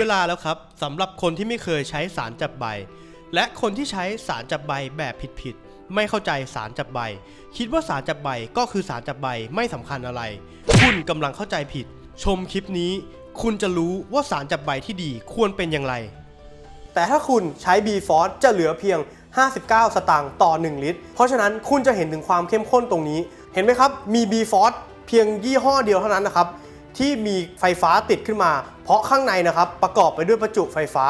เวลาแล้วครับสำหรับคนที่ไม่เคยใช้สารจับใบ และคนที่ใช้สารจับใบแบบผิดๆไม่เข้าใจสารจับใบ คิดว่าสารจับใบก็คือสารจับใบไม่สำคัญอะไร คุณกำลังเข้าใจผิด ชมคลิปนี้ คุณจะรู้ว่าสารจับใบที่ดีควรเป็นอย่างไร แต่ถ้าคุณใช้ b f o r c e จะเหลือเพียง 59 สตางค์ต่อ 1 ลิตร เพราะฉะนั้นคุณจะเห็นถึงความเข้มข้นตรงนี้ เห็นไหมครับมี b f o r c e เพียงยี่ห้อเดียวเท่านั้นนะครับ ที่มีไฟฟ้าติดขึ้นมา เพราะข้างในนะครับประกอบไปด้วยประจุไฟฟ้า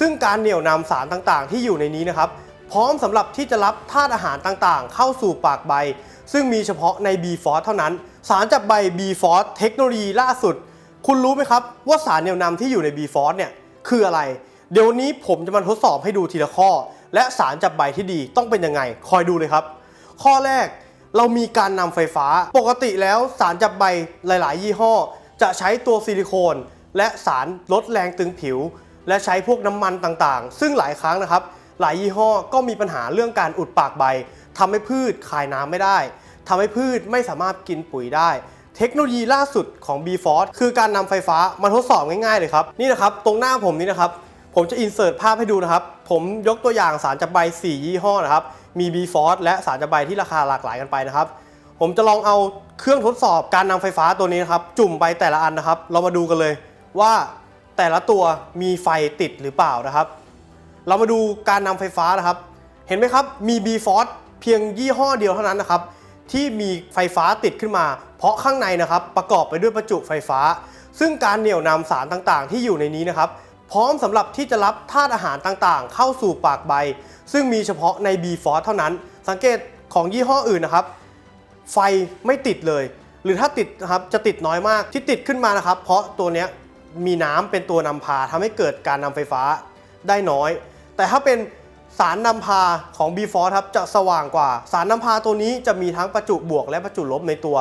ซึ่งการเหนี่ยวนำสารต่างๆ ที่อยู่ในนี้นะครับ พร้อมสำหรับที่จะรับธาตุอาหารต่างๆ เข้าสู่ปากใบ ซึ่งมีเฉพาะใน b f o r c e เท่านั้น สารจับใบ b f o r c e เทคโนโลยีล่าสุด คุณรู้ไหมครับว่าสารเหนี่ยวนำที่อยู่ใน b f o r c e เนี่ยคืออะไร เดี๋ยวนนี้ผมจะมาทดสอบให้ดูทีละข้อ และสารจับใบที่ดีต้องเป็นยังไง คอยดูเลยครับ ข้อแรกเรามีการนำไฟฟ้า ปกติแล้วสารจับใบหลาย ๆ ยี่ห้อ จะใช้ตัวซิลิโคน และสารลดแรงตึงผิว และใช้พวกน้ำมันต่างๆ ซึ่งหลายครั้งนะครับ หลายยี่ห้อก็มีปัญหาเรื่องการอุดปากใบทำให้พืชคายน้ำไม่ได้ทำให้พืชไม่สามารถกินปุ๋ยได้เทคโนโลยีล่าสุดของ b f o r c e คือการนำไฟฟ้ามาทดสอบง่ายๆเลยครับ นี่นะครับ ตรงหน้าผมนี่นะครับ ผมจะอินเสิร์ตภาพให้ดูนะครับ ผมยกตัวอย่างสารจับใบ 4 ยี่ห้อนะครับ มี b f o r c e และสารจับใบที่ราคาหลากหลายกันไปนะครับ ผมจะลองเอาเครื่องทดสอบการนำไฟฟ้าตัวนี้นะครับ จุ่มไปแต่ละอันนะครับ เรามาดูกันเลยว่าแต่ละตัวมีไฟติดหรือเปล่านะครับ เรามาดูการนำไฟฟ้านะครับ เห็นไหมครับมี b f o r c e เพียงยี่ห้อเดียวเท่านั้นนะครับ ที่มีไฟฟ้าติดขึ้นมา เพราะข้างในนะครับ ประกอบไปด้วยประจุไฟฟ้า ซึ่งการเหนี่ยวนำสารต่างๆ ที่อยู่ในนี้นะครับ พร้อมสำหรับที่จะรับธาตุอาหารต่างๆ เข้าสู่ปากใบ ซึ่งมีเฉพาะใน b f o r c e เท่านั้น สังเกตของยี่ห้ออื่นนะครับ ไฟไม่ติดเลย หรือถ้าติดนะครับจะติดน้อยมากที่ติดขึ้นมานะครับ เพราะตัวเนี้ยมีน้ำเป็นตัวนำพาทำให้เกิดการนำไฟฟ้าได้น้อย แต่ถ้าเป็นสารนำพาของ b f o r ครับจะสว่างกว่า สารนำพาตัวนี้จะมีทั้งประจุบวกและประจุลบในตัว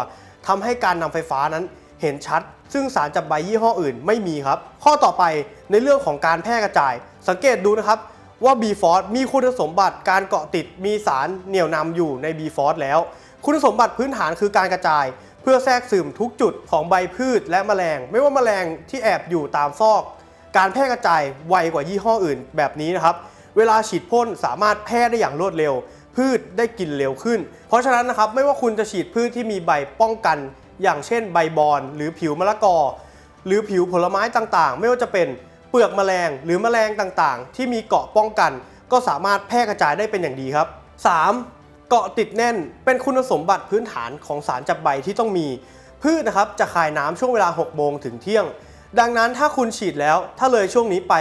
ทำให้การนำไฟฟ้านั้นเห็นชัด ซึ่งสารจับใบยี่ห้ออื่นไม่มีครับ ข้อต่อไปในเรื่องของการแพร่กระจาย สังเกตดูนะครับว่า b f o r มีคุณสมบัติการเกาะติดมีสารเหนี่ยวนำอยู่ใน b f o r แล้ว คุณสมบัติพื้นฐานคือการกระจาย เพื่อแทรกซึมทุกจุดของใบพืชและแมลง ไม่ว่าแมลงที่แอบอยู่ตามซอก การแพร่กระจายไวกว่ายี่ห้ออื่นแบบนี้นะครับ เวลาฉีดพ่นสามารถแพร่ได้อย่างรวดเร็ว พืชได้กินเร็วขึ้น เพราะฉะนั้นนะครับไม่ว่าคุณจะฉีดพืชที่มีใบป้องกัน อย่างเช่น ใบบอน หรือผิวมะละกอ หรือผิวผลไม้ต่างๆ ไม่ว่าจะเป็นเปลือกแมลง หรือแมลงต่างๆ ที่มีเกาะป้องกัน ก็สามารถแพร่กระจายได้เป็นอย่างดีครับ 3. เกาะติดแน่น เป็นคุณสมบัติพื้นฐานของสารจับใบที่ต้องมี พืชนะครับจะคายน้ำช่วงเวลา 6 โมงถึงเที่ยง ดังนั้นถ้าคุณฉีดแล้วถ้าเลยช่วงนี้ไป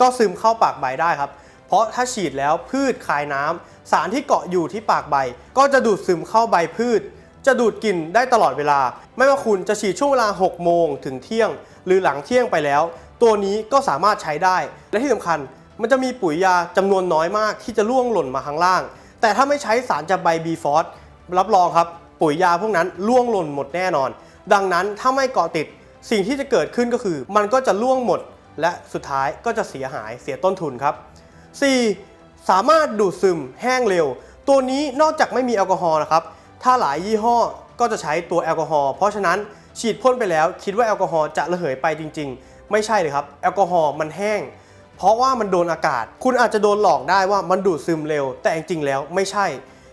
ก็ซึมเข้าปากใบได้ครับ เพราะถ้าฉีดแล้วพืชคายน้ำสารที่เกาะอยู่ที่ปากใบ ก็จะดูดซึมเข้าใบพืช จะดูดกลิ่นได้ตลอดเวลา ไม่ว่าคุณจะฉีดช่วงเวลา 6 โมงถึงเที่ยง หรือหลังเที่ยงไปแล้ว ตัวนี้ก็สามารถใช้ได้ และที่สำคัญมันจะมีปุ๋ยยาจำนวนน้อยมากที่จะล่วงหล่นมาข้างล่าง แต่ถ้าไม่ใช้สารจับใบบีฟอสรับรองครับ ปุ๋ยยาพวกนั้นล่วงหล่นหมดแน่นอน ดังนั้นถ้าไม่เกาะติดสิ่งที่จะเกิดขึ้นก็คือ มันก็จะล่วงหมด และสุดท้ายก็จะเสียหายเสียต้นทุนครับ 4. สามารถดูดซึมแห้งเร็ว ตัวนี้นอกจากไม่มีแอลกอฮอล์นะครับ ถ้าหลายยี่ห้อก็จะใช้ตัวแอลกอฮอล์เพราะฉะนั้นฉีดพ่นไปแล้ว คิดว่าแอลกอฮอล์จะระเหยไปจริง ๆ ไม่ใช่เลยครับ แอลกอฮอล์มันแห้ง เพราะว่ามันโดนอากาศ คุณอาจจะโดนหลอกได้ว่ามันดูดซึมเร็ว แต่จริงๆแล้วไม่ใช่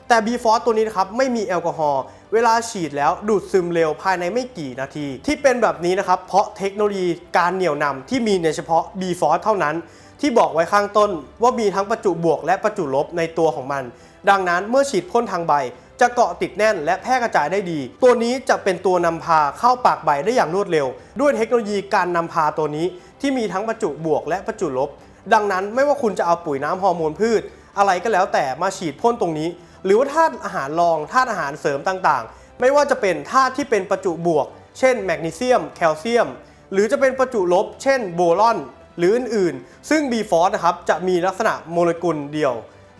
แต่ b f o r ตัวนี้นะครับไม่มีแอลกอฮอล์เวลาฉีดแล้วดูดซึมเร็วภายในไม่กี่นาที ที่เป็นแบบนี้นะครับเพราะเทคโนโลยีการเหนี่ยวนำที่มีในเฉพาะ b f o r เท่านั้น ที่บอกไว้ข้างต้นว่ามีทั้งประจุบวก และประจุลบในตัวของมัน ดังนั้นเมื่อฉีดพ่นทางใบจะเกาะติดแน่นและแพร่กระจายได้ดี ตัวนี้จะเป็นตัวนำพาเข้าปากใบได้อย่างรวดเร็ว ด้วยเทคโนโลยีการนำพาตัวนี้ ที่มีทั้งประจุบวกและประจุลบ ดังนั้นไม่ว่าคุณจะเอาปุ๋ยน้ำฮอร์โมนพืช อะไรก็แล้วแต่มาฉีดพ่นตรงนี้ หรือว่าธาตุอาหารรองธาตุอาหารเสริมต่างๆ ไม่ว่าจะเป็นธาตุที่เป็นประจุบวก เช่นแมกนีเซียม แคลเซียม หรือจะเป็นประจุลบ เช่นโบรอน หรืออื่นๆ ซึ่ง b f o r นะครับจะมีลักษณะโมเลกุลเดียว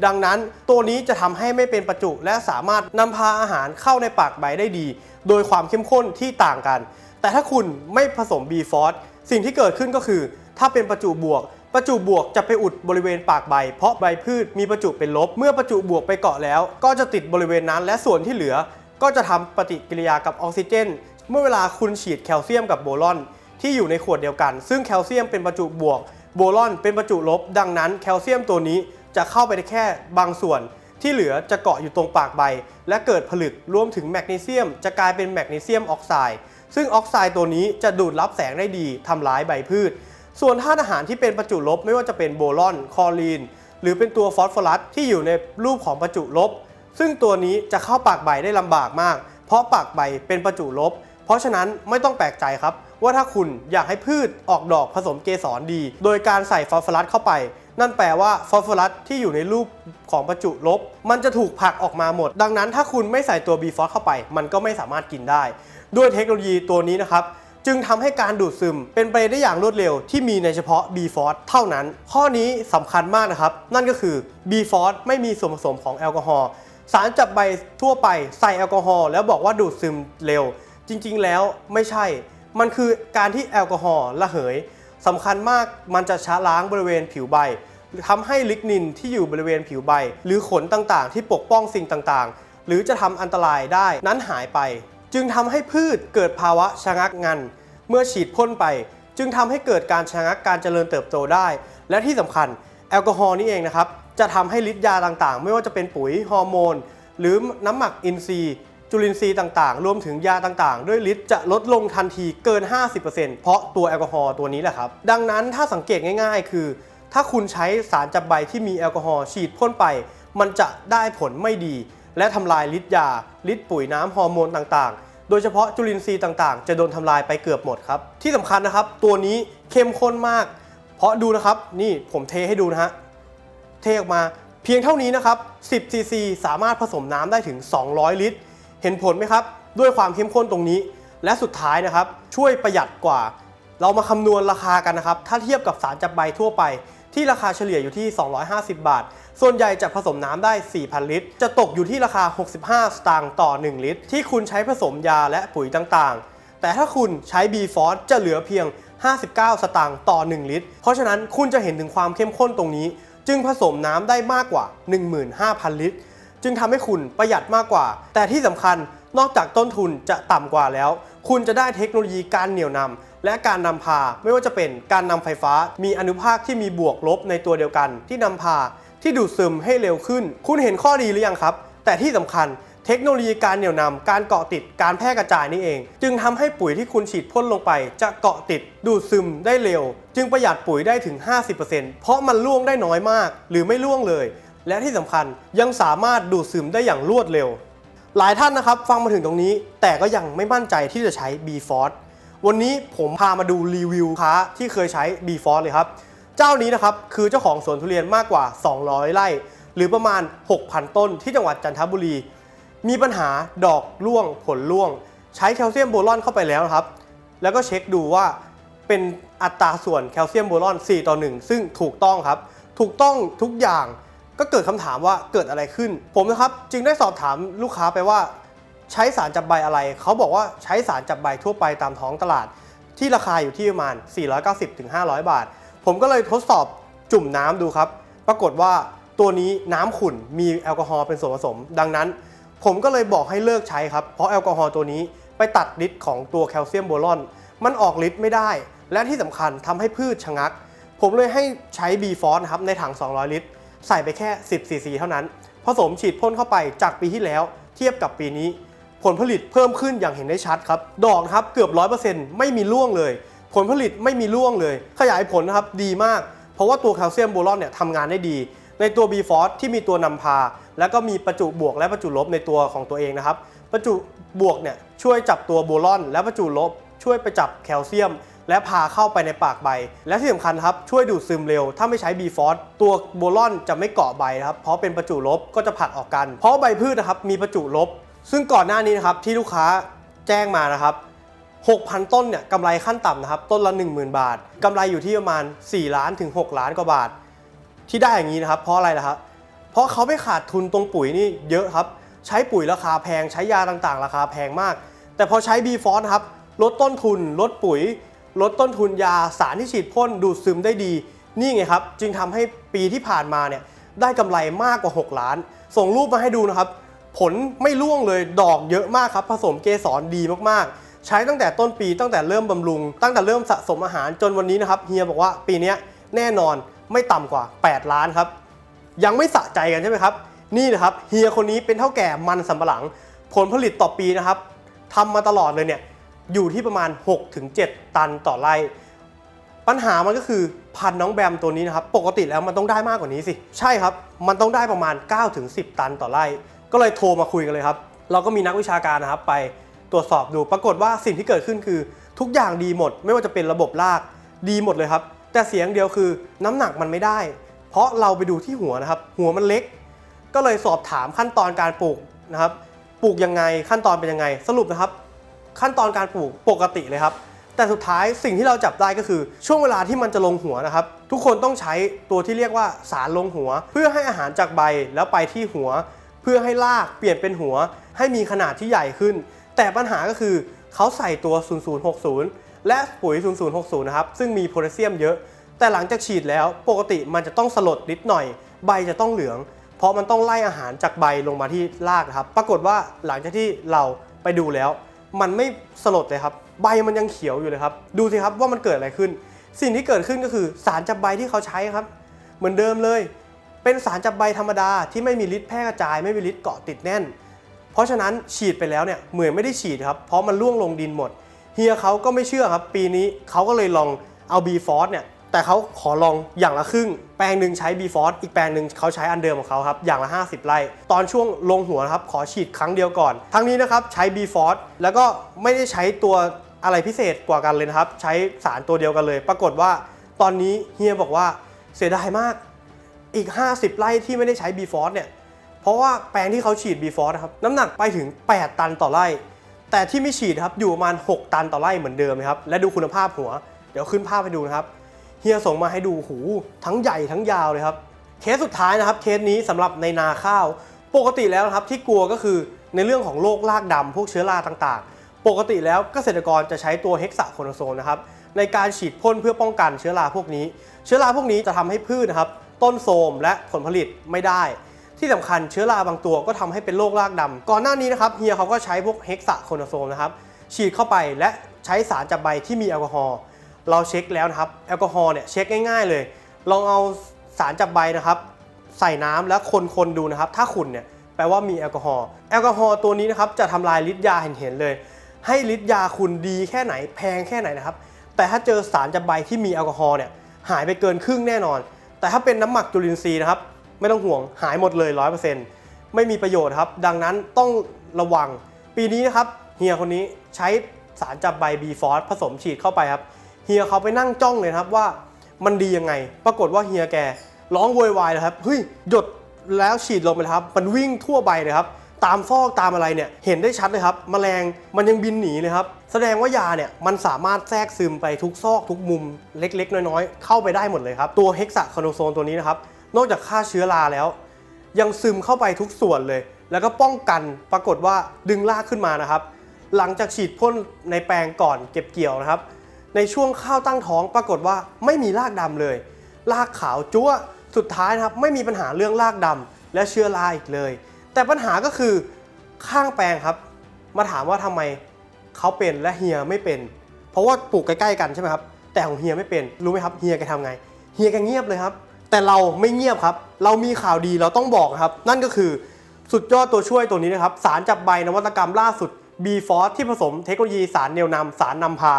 ดังนั้นตัวนี้จะทำให้ไม่เป็นประจุและสามารถนำพาอาหารเข้าในปากใบได้ดี โดยความเข้มข้นที่ต่างกัน แต่ถ้าคุณไม่ผสม b f o r สิ่งที่เกิดขึ้นก็คือ ถ้าเป็นประจุบวก ประจุบวกจะไปอุดบริเวณปากใบ เพราะใบพืชมีประจุเป็นลบ เมื่อประจุบวกไปเกาะแล้ว ก็จะติดบริเวณนั้น และส่วนที่เหลือ ก็จะทำปฏิกิริยากับออกซิเจน เมื่อเวลาคุณฉีดแคลเซียมกับโบรอน ที่อยู่ในขวดเดียวกัน ซึ่งแคลเซียมเป็นประจุบวก โบรอนเป็นประจุลบ ดังนั้น แคลเซียมตัวนี้จะเข้าไปได้แค่บางส่วนที่เหลือจะเกาะอยู่ตรงปากใบ และเกิดผลึกรวมถึงแมกนีเซียม จะกลายเป็นแมกนีเซียมออกไซด์ ซึ่งออกไซด์ตัวนี้จะดูดรับแสงได้ดีทำร้ายใบพืช ส่วนธาตุอาหารที่เป็นประจุลบไม่ว่าจะเป็นโบรอน คอรีน หรือเป็นตัวฟอสฟอรัสที่อยู่ในรูปของประจุลบ ซึ่งตัวนี้จะเข้าปากใบได้ลำบากมาก เพราะปากใบเป็นประจุลบ เพราะฉะนั้นไม่ต้องแปลกใจครับ ว่าถ้าคุณอยากให้พืชออกดอกผสมเกสรดี โดยการใส่ฟอสฟอรัสเข้าไปนั่นแปลว่าฟอสฟอรัสที่อยู่ในรูปของประจุลบ มันจะถูกผลักออกมาหมด ดังนั้นถ้าคุณไม่ใส่ตัว B ฟอสเข้าไป มันก็ไม่สามารถกินได้ ด้วยเทคโนโลยีตัวนี้นะครับจึงทำให้การดูดซึมเป็นไปได้อย่างรวดเร็วที่มีในเฉพาะ B f o r c e เท่านั้น ข้อนี้สำคัญมากนะครับ นั่นก็คือ B f o r c e ไม่มีส่วนผสมของแอลกอฮอล์สารจับใบทั่วไปใส่แอลกอฮอล์แล้วบอกว่าดูดซึมเร็ว จริงๆแล้วไม่ใช่ มันคือการที่แอลกอฮอล์ระเหยสำคัญมากมันจะช้าล้างบริเวณผิวใบทำให้ลิกนินที่อยู่บริเวณผิวใบ หรือขนต่างๆ ที่ปกป้องสิ่งต่างๆ หรือจะทำอันตรายได้นั้นหายไป จึงทำให้พืชเกิดภาวะชะงักงัน เมื่อฉีดพ่นไป จึงทำให้เกิดการชะงักการเจริญเติบโตได้ และที่สำคัญแอลกอฮอล์นี่เองนะครับจะทำให้ฤทธิ์ยาต่างๆ ไม่ว่าจะเป็นปุ๋ยฮอร์โมน หรือน้ำหมักอินทรีย์ จุลินทรีย์ต่างๆ รวมถึงยาต่างๆ ด้วยฤทธิ์จะลดลงทันทีเกิน 50%เพราะตัวแอลกอฮอล์ตัวนี้แหละครับ ดังนั้นถ้าสังเกตง่าย ๆ คือ ถ้าคุณใช้สารจับใบที่มีแอลกอฮอล์ฉีดพ่นไป มันจะได้ผลไม่ดี และทำลายฤทธิ์ยาฤทธิ์ปุ๋ยน้ำฮอร์โมนต่างๆ โดยเฉพาะจุลินทรีย์ต่างๆ จะโดนทำลายไปเกือบหมดครับ ที่สำคัญนะครับ ตัวนี้เข้มข้นมาก เพราะดูนะครับ นี่ผมเทให้ดูนะฮะ เทออกมาเพียงเท่านี้นะครับ 10 ซีซี สามารถผสมน้ำได้ถึง 200 ลิตร เห็นผลไหมครับ ด้วยความเข้มข้นตรงนี้ และสุดท้ายนะครับ ช่วยประหยัดกว่า เรามาคำนวณราคากันนะครับ ถ้าเทียบกับสารจับใบทั่วไป ที่ราคาเฉลี่ยอยู่ที่ 250 บาท ส่วนใหญ่จะผสมน้ำได้ 4,000 ลิตร จะตกอยู่ที่ราคา 65 สตางค์ต่อ 1 ลิตร ที่คุณใช้ผสมยาและปุ๋ยต่างๆ แต่ถ้าคุณใช้ b f o r c e จะเหลือเพียง 59 สตางค์ต่อ 1 ลิตร เพราะฉะนั้นคุณจะเห็นถึงความเข้มข้นตรงนี้ จึงผสมน้ำได้มากกว่า 15,000 ลิตร จึงทำให้คุณประหยัดมากกว่า แต่ที่สำคัญนอกจากต้นทุนจะต่ำกว่าแล้ว คุณจะได้เทคโนโลยีการเหนี่ยวนำ และการนำพาไม่ว่าจะเป็นการนำไฟฟ้า มีอนุภาคที่มีบวกลบในตัวเดียวกัน ที่นำพาที่ดูดซึมให้เร็วขึ้น คุณเห็นข้อดีหรือยังครับ แต่ที่สำคัญเทคโนโลยีการเหนี่ยวนำการเกาะติดการแพร่กระจายนี่เอง จึงทำให้ปุ๋ยที่คุณฉีดพ่นลงไป จะเกาะติดดูดซึมได้เร็ว จึงประหยัดปุ๋ยได้ถึง 50%เพราะมันล่วงได้น้อยมาก หรือไม่ล่วงเลย และที่สำคัญยังสามารถดูดซึมได้อย่างรวดเร็ว หลายท่านนะครับฟังมาถึงตรงนี้ แต่ก็ยังไม่มั่นใจที่จะใช้ b f o r c e วันนี้ผมพามาดูรีวิวค้าที่เคยใช้ b f o r เลยครับ เจ้านี้นะครับคือเจ้าของสวนทุเรียนมากกว่า 200 ไร่ หรือประมาณ 6,000 ต้นที่จังหวัดจันทบุรี มีปัญหาดอกร่วงผลร่วง ใช้แคลเซียมโบรอนเข้าไปแล้วนะครับ แล้วก็เช็คดูว่าเป็นอัตราส่วนแคลเซียมโบรอน 4 ต่อ 1 ซึ่งถูกต้องครับ ถูกต้องทุกอย่างก็เกิดคำถามว่าเกิดอะไรขึ้น ผมนะครับจึงได้สอบถามลูกค้าไปว่า ใช้สารจับใบอะไร เขาบอกว่าใช้สารจับใบทั่วไปตามท้องตลาด ที่ราคาอยู่ที่ประมาณ 490-500 บาท ผมก็เลยทดสอบจุ่มน้ำดูครับ ปรากฏว่าตัวนี้น้ำขุ่นมีแอลกอฮอล์เป็นส่วนผสม ดังนั้น ผมก็เลยบอกให้เลิกใช้ครับ เพราะแอลกอฮอล์ตัวนี้ไปตัดฤทธิ์ของตัวแคลเซียมโบรอน มันออกฤทธิ์ไม่ได้ และที่สำคัญทำให้พืชชะงัก ผมเลยให้ใช้ b f o r c e นะครับในถัง 200 ลิตร ใส่ไปแค่ 10 ซีซีเท่านั้น ผสมฉีดพ่นเข้าไปจากปีที่แล้ว เทียบกับปีนี้ ผลผลิตเพิ่มขึ้นอย่างเห็นได้ชัดครับ ดอกนะครับเกือบ 100%ไม่มีร่วงเลย ผลผลิตไม่มีร่วงเลย ขยายผลนะครับดีมาก เพราะว่าตัวแคลเซียมโบรอนเนี่ยทำงานได้ดี ในตัว b f o r c e ที่มีตัวนำพา แล้วก็มีประจุบวกและประจุลบในตัวของตัวเองนะครับประจุบวกเนี่ยช่วยจับตัวโบรอน และประจุลบ ช่วยไปจับแคลเซียม และพาเข้าไปในปากใบ และที่สำคัญครับช่วยดูดซึมเร็ว ถ้าไม่ใช้ b f o r c e ตัวโบรอนจะไม่เกาะใบนะครับเพราะเป็นประจุลบก็จะผลักออกกัน เพราะใบพืชนะครับมีประจุลบ ซึ่งก่อนหน้านี้นะครับที่ลูกค้าแจ้งมานะครับ6,000 ต้นเนี่ยกำไรขั้นต่ำนะครับ ต้นละ 10,000 บาทกำไรอยู่ที่ประมาณ 4 ล้านถึง 6 ล้านกว่าบาท ที่ได้อย่างนี้นะครับ เพราะอะไรล่ะครับ เพราะเขาไปขาดทุนตรงปุ๋ยนี่เยอะครับ ใช้ปุ๋ยราคาแพง ใช้ยาต่างๆ ราคาแพงมาก แต่พอใช้ b f o r c e นะครับ ลดต้นทุน ลดปุ๋ย ลดต้นทุนยาสารที่ฉีดพ่นดูดซึมได้ดี นี่ไงครับ จึงทำให้ปีที่ผ่านมาเนี่ยได้กำไรมากกว่า 6 ล้าน ส่งรูปมาให้ดูนะครับ ผลไม่ร่วงเลยดอกเยอะมากครับ ผสมเกสรดีมากๆ ใช้ตั้งแต่ต้นปีตั้งแต่เริ่มบำรุง ตั้งแต่เริ่มสะสมอาหารจนวันนี้นะครับเฮียบอกว่าปีนี้แน่นอนไม่ต่ำกว่า 8 ล้านครับ ยังไม่สะใจกันใช่ไหมครับ นี่นะครับเฮียคนนี้เป็นเท่าแก่มันสำปะหลัง ผลผลิตต่อปีนะครับทำมาตลอดเลยเนี่ยอยู่ที่ประมาณ 6-7 ตันต่อไร่ปัญหามันก็คือพันน้องแบมตัวนี้นะครับ ปกติแล้วมันต้องได้มากกว่านี้สิ ใช่ครับ มันต้องได้ประมาณ 9-10 ตันต่อไร่ ก็เลยโทรมาคุยกันเลยครับ เราก็มีนักวิชาการนะครับไปตรวจสอบดู ปรากฏว่าสิ่งที่เกิดขึ้นคือ ทุกอย่างดีหมด ไม่ว่าจะเป็นระบบรากดีหมดเลยครับ แต่เสียงเดียวคือน้ำหนักมันไม่ได้ เพราะเราไปดูที่หัวนะครับ หัวมันเล็ก ก็เลยสอบถามขั้นตอนการปลูกนะครับ ปลูกยังไงขั้นตอนเป็นยังไง สรุปนะครับ ขั้นตอนการปลูกปกติเลยครับ แต่สุดท้ายสิ่งที่เราจับได้ก็คือ ช่วงเวลาที่มันจะลงหัวนะครับ ทุกคนต้องใช้ตัวที่เรียกว่าสารลงหัว เพื่อให้อาหารจากใบแล้วไปที่หัว เพื่อให้รากเปลี่ยนเป็นหัว ให้มีขนาดที่ใหญ่ขึ้น แต่ปัญหาก็คือเขาใส่ตัว 0060 และปุ๋ย 0060 นะครับ ซึ่งมีโพแทสเซียมเยอะ แต่หลังจากฉีดแล้วปกติมันจะต้องสลดนิดหน่อย ใบจะต้องเหลือง เพราะมันต้องไล่อาหารจากใบลงมาที่รากครับ ปรากฏว่าหลังจากที่เราไปดูแล้ว มันไม่สลดเลยครับ ใบมันยังเขียวอยู่เลยครับ ดูสิครับว่ามันเกิดอะไรขึ้น สิ่งที่เกิดขึ้นก็คือสารจับใบที่เขาใช้ครับ เหมือนเดิมเลย เป็นสารจับใบธรรมดาที่ไม่มีฤทธิ์แพร่กระจาย ไม่มีฤทธิ์เกาะติดแน่น เพราะฉะนั้นฉีดไปแล้วเนี่ยเหมือนไม่ได้ฉีดครับเพราะมันล่วงลงดินหมดเฮียเขาก็ไม่เชื่อครับ ปีนี้เขาก็เลยลองเอา b f o r c e เนี่ยแต่เขาขอลองอย่างละครึ่ง แปลงหนึ่งใช้ b f o r c e อีกแปลงหนึ่งเขาใช้อันเดิมของเขาครับอย่างละ 50 ไร่ตอนช่วงลงหัวครับขอฉีดครั้งเดียวก่อน ทั้งนี้นะครับใช้ b f o r c e แล้วก็ไม่ได้ใช้ตัวอะไรพิเศษกว่ากันเลยนะครับ ใช้สารตัวเดียวกันเลย ปรากฏว่าตอนนี้เฮียบอกว่าเสียดายมาก อีก 50 ไร่ที่ไม่ได้ใช้ b f o r c e เนี่ยเพราะว่าแปลงที่เขาฉีด b f o r c e นะครับน้ำหนักไปถึง 8 ตันต่อไร่ แต่ที่ไม่ฉีดครับอยู่ประมาณ 6 ตันต่อไร่เหมือนเดิมนะครับและดูคุณภาพหัว เดี๋ยวขึ้นภาพให้ดูนะครับเฮียส่งมาให้ดูหูทั้งใหญ่ทั้งยาวเลยครับเคสสุดท้ายนะครับเคสนี้สำหรับในนาข้าว ปกติแล้วนะครับที่กลัวก็คือในเรื่องของโรครากดำพวกเชื้อราต่างๆ ปกติแล้วเกษตรกรจะใช้ตัวเฮกซาโคโนโซนนะครับในการฉีดพ่นเพื่อป้องกันเชื้อราพวกนี้ เชื้อราพวกนี้จะทำให้พืชนะครับ ต้นโทมและผลผลิตไม่ได้ ที่สำคัญเชื้อราบางตัวก็ทำให้เป็นโรครากดำก่อนหน้านี้นะครับเฮียเขาก็ใช้พวกเฮกซาโคโนโซนนะครับฉีดเข้าไปและใช้สารจับใบที่มีแอลกอฮอล์เราเช็คแล้วนะครับแอลกอฮอล์เนี่ยเช็คง่ายๆเลย ลองเอาสารจับใบนะครับ ใส่น้ำแล้วคนๆดูนะครับ ถ้าขุ่นเนี่ยแปลว่ามีแอลกอฮอล์แอลกอฮอล์ตัวนี้นะครับจะทำลายฤทธิ์ยาเห็นๆเลย ให้ฤทธิ์ยาคุณดีแค่ไหนแพงแค่ไหนนะครับ แต่ถ้าเจอสารจับใบที่มีแอลกอฮอล์เนี่ยหายไปเกินครึ่งแน่นอน แต่ถ้าเป็นน้ำหมักจุลินทรีย์นะครับ ไม่ต้องห่วงหายหมดเลย 100%ไม่มีประโยชน์ครับ ดังนั้นต้องระวัง ปีนี้นะครับเฮียคนนี้ใช้สารจับใบบีฟอสผสมฉีดเข้าไปครับเฮียเขาไปนั่งจ้องเลยครับว่ามันดียังไง ปรากฏว่าเฮียแกร้องโวยวายเลยครับเฮ้ยหยดแล้วฉีดลงไปครับ มันวิ่งทั่วใบเลยครับ ตามฟอกตามอะไรเนี่ยเห็นได้ชัดเลยครับแมลงมันยังบินหนีเลยครับแสดงว่ายาเนี่ยมันสามารถแทรกซึมไปทุกซอกทุกมุมเล็ก ๆ น้อยๆ เข้าไปได้หมดเลยครับ ตัวเฮกซาคาโนโซนตัวนี้นะครับนอกจากฆ่าเชื้อราแล้ว ยังซึมเข้าไปทุกส่วนเลย แล้วก็ป้องกันปรากฏว่าดึงรากขึ้นมานะครับ หลังจากฉีดพ่นในแปลงก่อนเก็บเกี่ยวนะครับ ในช่วงข้าวตั้งท้องปรากฏว่าไม่มีรากดำเลยรากขาวจั๊วสุดท้ายนะครับไม่มีปัญหาเรื่องรากดำและเชื้อราอีกเลย แต่ปัญหาก็คือข้างแปลงครับ มาถามว่าทำไมเขาเป็นและเฮียไม่เป็น เพราะว่าปลูกใกล้ๆกันใช่ไหมครับ แต่ของเฮียไม่เป็นรู้ไหมครับเฮียแกทำไงเฮียแกเงียบเลยครับ แต่เราไม่เงียบครับ เรามีข่าวดีเราต้องบอกครับ นั่นก็คือสุดยอดตัวช่วยตัวนี้นะครับ สารจับใบนวัตกรรมล่าสุด b f o r c e ที่ผสมเทคโนโลยีสารแนวนำสารนำพา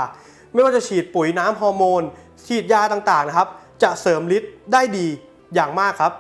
ไม่ว่าจะฉีดปุ๋ยน้ำฮอร์โมน ฉีดยาต่างๆนะครับ จะเสริมฤทธิ์ได้ดีอย่างมากครับ